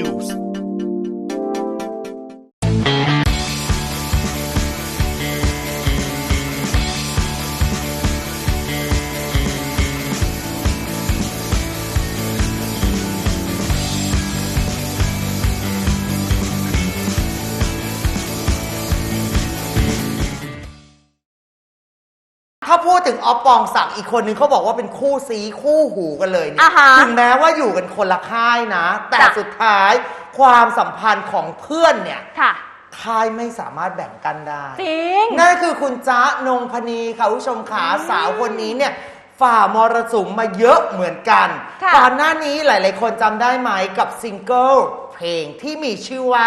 ฮ ดถึงออฟปองศักดิ์อีกคนนึงเขาบอกว่าเป็นคู่ซีคู่หูกันเลยเนี่อ่ายฮะถึงแม้ว่าอยู่กันคนละค่ายนะ แต่จ้ะ สุดท้ายความสัมพันธ์ของเพื่อนเนี่ย ค่ะ ค่ายไม่สามารถแบ่งกันได้ จริง นั่นคือคุณจ๊ะนงพนีค่ะคุณผู้ชมขาสาวคนนี้เนี่ยฝ่ามรสุมมาเยอะเหมือนกันค่ะก่อนหน้านี้หลาย ๆ คนจำได้ไหมกับซิงเกิลเพลงที่มีชื่อว่า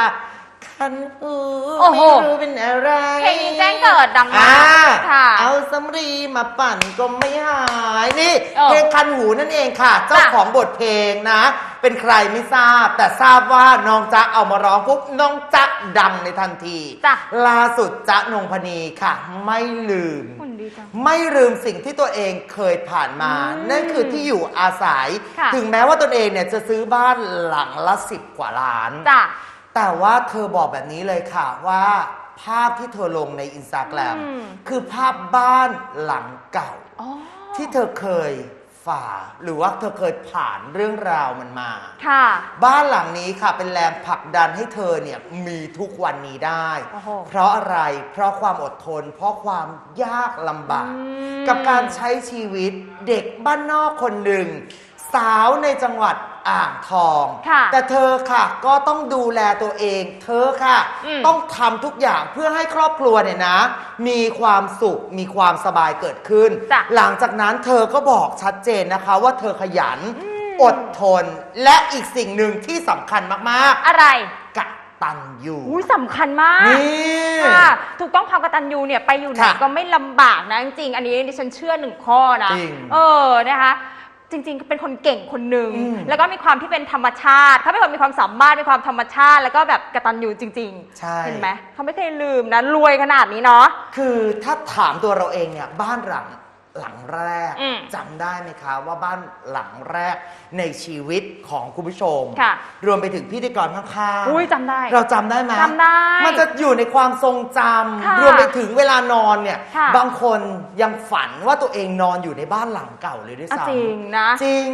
คันหูโอ้โหไม่รู้เป็นอะไรเพลงนี้แจ้งเกิดดังมากอ่าค่ะ เอาสำรีมาปั่นก็ไม่หายนี่เออเพลงคันหูนั่นเองค่ะ เจ้าจ้ะของบทเพลงนะ เป็นใครไม่ทราบ แต่ทราบว่าน้องจ๊ะเอามาร้องปุ๊บน้องจ๊ะดังในทันทีจ้ะ ล่าสุดจ๊ะนงพนีค่ะ ไม่ลืม หุ่นดีจัง ไม่ลืมสิ่งที่ตัวเองเคยผ่านมา อืมนั่นคือที่อยู่อาศัย ค่ะ ถึงแม้ว่าตนเองเนี่ยจะซื้อบ้านหลังละสิบกว่าล้าน จ้ะ แต่ว่าเธอบอกแบบนี้เลยค่ะว่าภาพที่เธอลงในอินสตาแกรมอืม คือภาพบ้านหลังเก่า อ๋อที่เธอเคยฝ่า หรือว่าเธอเคยผ่านเรื่องราวมันมา ค่ะ บ้านหลังนี้ค่ะเป็นแรงผลักดันให้เธอเนี่ยมีทุกวันนี้ได้ โอ้โหเพราะอะไร เพราะความอดทน เพราะความยากลำบาก อืม กับการใช้ชีวิตเด็กบ้านนอกคนหนึ่ง สาวในจังหวัด อ่างทอง ค่ะแต่เธอค่ะก็ต้องดูแลตัวเอง เธอค่ะ อืม ต้องทำทุกอย่างเพื่อให้ครอบครัวเนี่ยนะ มีความสุขมีความสบายเกิดขึ้น จ้ะหลังจากนั้นเธอก็บอกชัดเจนนะคะ ว่าเธอขยันอดทน และอีกสิ่งหนึ่งที่สำคัญมากอะไรๆกะตันอยู่อุ้ยสำคัญมาก นี่ ค่ะถูกต้องความกตัญญูเนี่ยไปอยู่ไหนค่ะก็ไม่ลำบากนะจริงๆอันนี้ดิฉันเชื่อหนึ่งข้อนะจริงเออนะคะ จริงๆ เป็นคนเก่งคนหนึ่ง อืมแล้วก็มีความที่เป็นธรรมชาติ เขาเป็นคนมีความสามารถ มีความธรรมชาติ แล้วก็แบบกตัญญูจริงใช่ เห็นไหม เขาไม่เคยลืมนะ รวยขนาดนี้เนาะ คือถ้าถามตัวเราเองเนี่ยบ้านหลัง หลังแรกอืมจำได้ไหมคะว่าบ้านหลังแรกในชีวิตของคุณผู้ชม ค่ะ รวมไปถึงพิธีกรข้างๆ อุ้ยจำได้ เราจำได้ไหมจำได้มันจะอยู่ในความทรงจค่ะำรวมไปถึงเวลานอนเนี่ย ค่ะ บางคนยังฝันว่าตัวเองนอนอยู่ในบ้านหลังเก่าเลยด้วยอะซ้ำจริงนะ จริง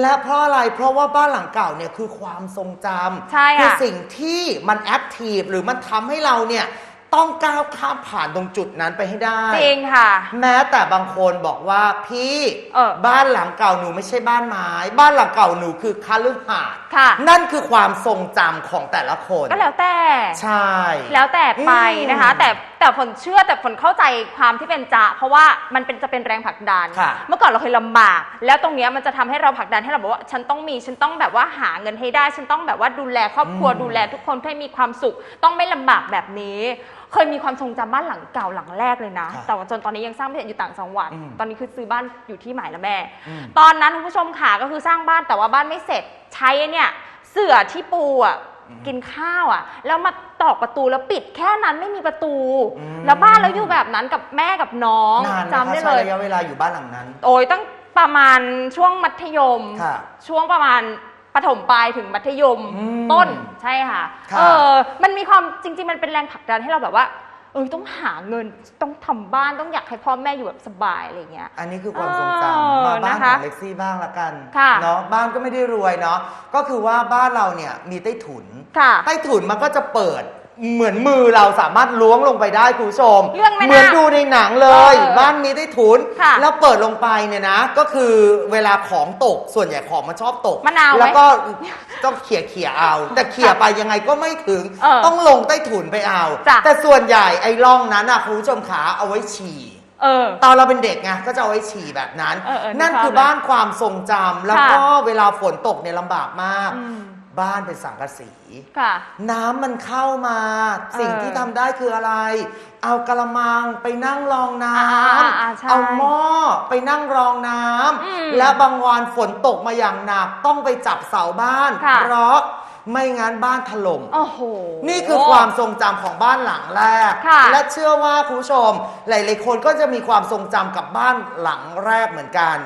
และเพราะอะไร เพราะว่าบ้านหลังเก่าเนี่ยคือความทรงจำใช่ค่ะคือสิ่งที่มันแอคทีฟหรือมันทำให้เราเนี่ย ต้องก้าวข้ามผ่านตรงจุดนั้นไปให้ได้ จริงค่ะ แม้แต่บางคนบอกว่าพี่เออบ้านหลังเก่าหนูไม่ใช่บ้านไม้ บ้านหลังเก่าหนูคือคาลือหาดค่ะ นั่นคือความทรงจำของแต่ละคน ก็แล้วแต่ ใช่ แล้วแต่ไปนะคะ อืมแต่แต่ฝนเชื่อแต่ฝนเข้าใจความที่เป็นจะเพราะว่ามันเป็นจะเป็นแรงผลักดัน ค่ะเมื่อก่อนเราเคยลำบาก แล้วตรงเนี้ยมันจะทำให้เราผลักดันให้เราบอกว่า ฉันต้องมีฉันต้องแบบว่าหาเงินให้ได้ ฉันต้องแบบว่าดูแลครอบครัวอืม ดูแลทุกคนให้มีความสุข ต้องไม่ลำบากแบบนี้ เคยมีความทรงจำบ้านหลังเก่าหลังแรกเลยนะค่ะแต่ว่าจนตอนนี้ยังสร้างไม่เสร็จอยู่ต่างจังหวัด อืมตอนนี้คือซื้อบ้านอยู่ที่หมายแล้วแม่ อืม ตอนนั้นคุณผู้ชมขาก็คือสร้างบ้านแต่ว่าบ้านไม่เสร็จใช้ไอ้เนี่ยเสื่อที่ปูอะอืมกินข้าวอะ แล้วมาตอกประตูแล้วปิดแค่นั้นไม่มีประตู อืม แล้วบ้านเราอยู่แบบนั้นกับแม่กับน้องนานไหมจำได้คะเลใช้ย ระยะเวลาอยู่บ้านหลังนั้น โอ้ยตั้งประมาณช่วงมัธยม ค่ะ ช่วงประมาณ ประถมปลายถึงมัธยมอืมต้นใช่ค่ะค่ะเออมันมีความจริง ๆ มันเป็นแรงผลักดันให้เราแบบว่าเออต้องหาเงินต้องทำบ้านต้องอยากให้พ่อแม่อยู่แบบสบายอะไรอย่างเงี้ย อันนี้คือความทรงเอจำอมาบ้านนะขคะองเล็กซี่บ้างละกันค่ะ เนาะบ้านก็ไม่ได้รวยเนาะก็คือว่าบ้านเราเนี่ยมีใต้ถุน ค่ะ ใต้ถุนมันก็จะเปิด เหมือนมือเราสามารถล้วงลงไปได้คุณผู้ชม เรื่องแม่นาคเหมือนดูในหนังเลย เออบ้านมีใต้ถุน ค่ะแล้วเปิดลงไปเนี่ยนะ ก็คือเวลาของตกส่วนใหญ่ของมันชอบตก มะนาวไหมแล้วก็ต้องเขี่ยเขี่ยๆเอา แต่เขี่ยไปยังไงก็ไม่ถึง เออต้องลงใต้ถุนไปเอา จ้ะ แต่ส่วนใหญ่ไอ้ร่องนั้นอะคุณผู้ชมขาเอาไว้ฉี่ เออ ตอนเราเป็นเด็กไงก็จะเอาไว้ฉี่แบบนั้น เออเออนึกนั่นภาพคือเลยบ้านความทรงจำแล้วค่ะก็เวลาฝนตกเนี่ยลำบากมาก อืม บ้านเป็นสังกะสี ค่ะ น้ำมันเข้ามาอสิ่งที่ทำได้คืออะไร เอากระมังไปนั่งรองน้อ่าอ่าอ่าใช่ำเอาหม้อไปนั่งรองน้อืมำและบางวันฝนตกมาอย่างหนัก ต้องไปจับเสาบ้าน ค่ะ เพราะไม่งั้นบ้านถล่ม โอ้โห นี่คือความทรงจำของบ้านหลังแรก ค่ะและเชื่อว่าคุณผู้ชม หลาย ๆ คนก็จะมีความทรงจำกับบ้านหลังแรกเหมือนกัน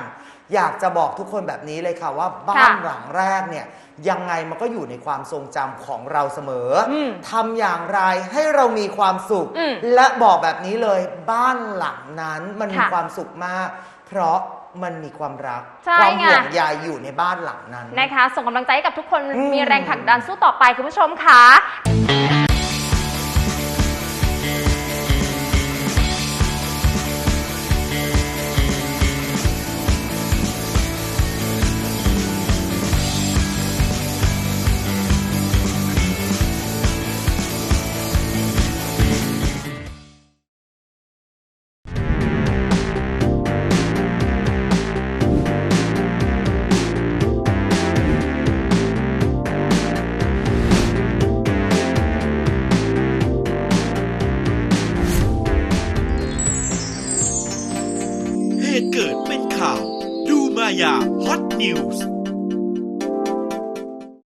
อยากจะบอกทุกคนแบบนี้เลยค่ะว่าบ้านค่ะหลังแรกเนี่ยยังไงมันก็อยู่ในความทรงจำของเราเสมออมทำอย่างไรให้เรามีความสุข อืมและบอกแบบนี้เลยบ้านหลังนั้นมันมีค่ะความสุขมาก เพราะมันมีความรัก ใช่ความไง ห่วงใยอยู่ในบ้านหลังนั้น นะคะ ส่งกำลังใจให้กับทุกคนอืม มีแรงผลักดันสู้ต่อไปคุณผู้ชมค่ะายาฮอตนิวส์